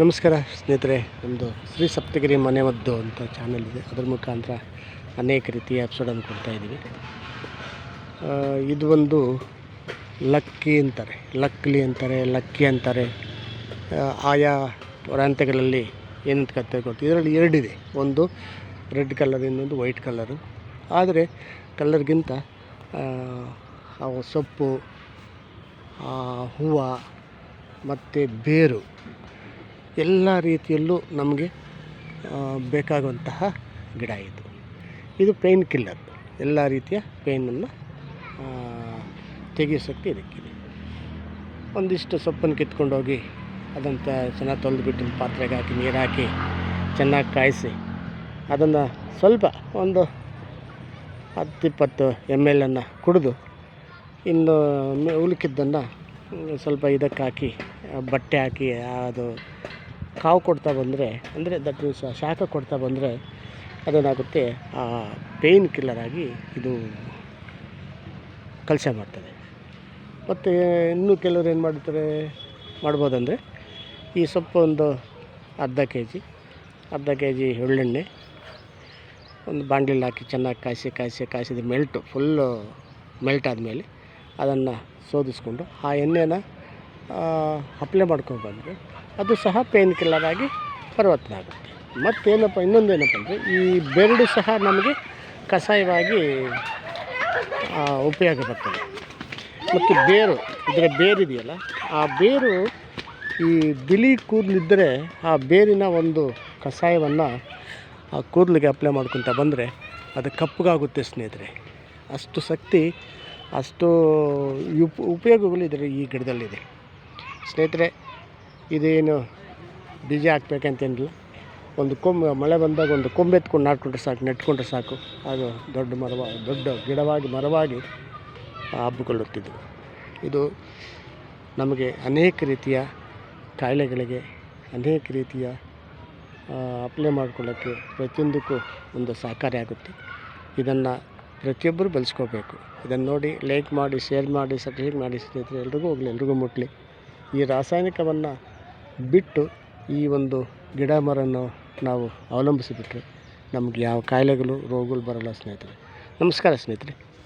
ನಮಸ್ಕಾರ ಸ್ನೇಹಿತರೆ ನಮ್ಮದು ಶ್ರೀ ಸಪ್ತಗಿರಿ ಮನೆ ಮದ್ದು ಅಂತ ಚಾನಲ್ ಇದೆ. ಅದ್ರ ಮುಖಾಂತರ ಅನೇಕ ರೀತಿಯ ಎಪಿಸೋಡನ್ನು ಕೊಡ್ತಾ ಇದ್ದೀವಿ. ಇದು ಒಂದು ಲಕ್ಕಿ ಅಂತಾರೆ, ಲಕ್ಲಿ ಅಂತಾರೆ, ಲಕ್ಕಿ ಅಂತಾರೆ. ಆಯಾ ಪ್ರಾಂತ್ಯಗಳಲ್ಲಿ ಏನಂತ ಕತ್ತೆ ಕೊಡ್ತೀವಿ ಇದರಲ್ಲಿ ಎರಡಿದೆ. ಒಂದು ರೆಡ್ ಕಲರ್ ಇನ್ನೊಂದು ವೈಟ್ ಕಲರು ಆದರೆ ಕಲರ್ಗಿಂತ ಸೊಪ್ಪು ಹೂವು ಮತ್ತು ಬೇರು ಎಲ್ಲ ರೀತಿಯಲ್ಲೂ ನಮಗೆ ಬೇಕಾಗುವಂತಹ ಗಿಡ ಇದು. ಇದು ಪೇಯ್ನ್ ಕಿಲ್ಲರ್. ಎಲ್ಲ ರೀತಿಯ ಪೇಯ್ನನ್ನು ತೆಗೆಸೋಕ್ಕೆ ಇದಕ್ಕೆ ಇದಕ್ಕಿದೆ. ಒಂದಿಷ್ಟು ಸೊಪ್ಪನ್ನು ಕಿತ್ಕೊಂಡೋಗಿ ಅದಂತ ಚೆನ್ನಾಗಿ ತೊಳೆದುಬಿಟ್ಟು ಪಾತ್ರೆಗೆ ಹಾಕಿ, ನೀರು ಹಾಕಿ ಚೆನ್ನಾಗಿ ಕಾಯಿಸಿ, ಅದನ್ನು ಸ್ವಲ್ಪ ಒಂದು ಹತ್ತು ಇಪ್ಪತ್ತು ಎಂ ಎಲನ್ನು ಕುಡಿದು, ಇನ್ನು ಉಳುಕಿದ್ದನ್ನು ಸ್ವಲ್ಪ ಇದಕ್ಕೆ ಹಾಕಿ, ಬಟ್ಟೆ ಹಾಕಿ, ಅದು ಕಾವು ಕೊಡ್ತಾ ಬಂದರೆ, ಅಂದರೆ ದಟ್ ಮೀನ್ಸ್ ಶಾಖ ಕೊಡ್ತಾ ಬಂದರೆ ಅದೇನಾಗುತ್ತೆ? ಆ ಪೇಯ್ನ್ ಕಿಲ್ಲರ್ ಆಗಿ ಇದು ಕೆಲಸ ಮಾಡ್ತದೆ. ಮತ್ತು ಇನ್ನೂ ಕೆಲವ್ರು ಏನು ಮಾಡ್ತಾರೆ ಮಾಡ್ಬೋದಂದರೆ ಈ ಸೊಪ್ಪು ಒಂದು ಅರ್ಧ ಕೆ ಜಿ ಅರ್ಧ ಕೆ ಜಿ ಎಳ್ಳೆಣ್ಣೆ, ಒಂದು ಬಾಂಡ್ಲಿಲಿ ಹಾಕಿ ಚೆನ್ನಾಗಿ ಕಾಯಿಸಿ ಕಾಯಿಸಿ ಕಾಯಿಸಿದ ಮೆಲ್ಟು ಫುಲ್ಲು ಮೆಲ್ಟ್ ಆದಮೇಲೆ ಅದನ್ನು ಶೋಧಿಸ್ಕೊಂಡು ಆ ಎಣ್ಣೆನ ಅಪ್ಲೈ ಮಾಡ್ಕೊಂಡು ಬಂದರೆ ಅದು ಸಹ ಪೇನ್ ಕಿಲ್ಲರ್ ಆಗಿ ಪರಿವರ್ತನೆ ಆಗುತ್ತೆ ಮತ್ತೇನಪ್ಪ, ಇನ್ನೊಂದೇನಪ್ಪ ಅಂದರೆ ಈ ಬೆರಡು ಸಹ ನಮಗೆ ಕಷಾಯವಾಗಿ ಉಪಯೋಗ ಬರ್ತದೆ. ಮತ್ತು ಬೇರು, ಇದರ ಬೇರಿದೆಯಲ್ಲ ಆ ಬೇರು ಈ ಬಿಳಿ ಕೂದಲಿದ್ದರೆ ಆ ಬೇರಿನ ಒಂದು ಕಷಾಯವನ್ನು ಆ ಕೂದಲಿಗೆ ಅಪ್ಲೈ ಮಾಡ್ಕೊತ ಬಂದರೆ ಅದು ಕಪ್ಪಗಾಗುತ್ತೆ ಸ್ನೇಹಿತರೆ. ಅಷ್ಟು ಶಕ್ತಿ, ಅಷ್ಟು ಉಪ್, ಉಪಯೋಗಗಳು ಇದರ ಈ ಗಿಡದಲ್ಲಿದೆ. ಸ್ನೇಹಿತರೆ ಇದೇನು ಬೀಜ ಹಾಕ್ಬೇಕಂತೇನಿಲ್ಲ ಒಂದು ಕೊಂಬ, ಮಳೆ ಬಂದಾಗ ಒಂದು ಕೊಂಬೆತ್ಕೊಂಡು ನಾಟ್ಕೊಂಡ್ರೆ ಸಾಕು, ನೆಟ್ಕೊಂಡ್ರೆ ಸಾಕು. ಅದು ದೊಡ್ಡ ಮರವ, ದೊಡ್ಡ ಗಿಡವಾಗಿ, ಮರವಾಗಿ ಹಬ್ಬಿಕೊಳ್ಳುತ್ತಿದ್ದವು ಇದು ನಮಗೆ ಅನೇಕ ರೀತಿಯ ಕಾಯಿಲೆಗಳಿಗೆ ಅನೇಕ ರೀತಿಯ ಅಪ್ಲೈ ಮಾಡ್ಕೊಳ್ಳೋಕ್ಕೆ ಪ್ರತಿಯೊಂದಕ್ಕೂ ಒಂದು ಸಹಕಾರಿ ಆಗುತ್ತೆ. ಇದನ್ನು ಪ್ರತಿಯೊಬ್ಬರು ಬೆಳೆಸ್ಕೋಬೇಕು. ಇದನ್ನು ನೋಡಿ ಲೈಕ್ ಮಾಡಿ, ಶೇರ್ ಮಾಡಿ, ಸಬ್ಸ್ಕ್ರೈಬ್ ಮಾಡಿ ಸ್ನೇಹಿತರೆ, ಎಲ್ರಿಗೂ ಹೋಗಲಿ, ಎಲ್ರಿಗೂ ಮುಟ್ಟಲಿ ಈ ರಾಸಾಯನಿಕವನ್ನು ಬಿಟ್ಟು ಈ ಒಂದು ಗಿಡ ಮರವನ್ನು ನಾವು ಅವಲಂಬಿಸಿಬಿಟ್ರೆ ನಮಗೆ ಯಾವ ಕಾಯಿಲೆಗಳು, ರೋಗಗಳು ಬರೋಲ್ಲ ಸ್ನೇಹಿತರೆ. ನಮಸ್ಕಾರ ಸ್ನೇಹಿತರೆ.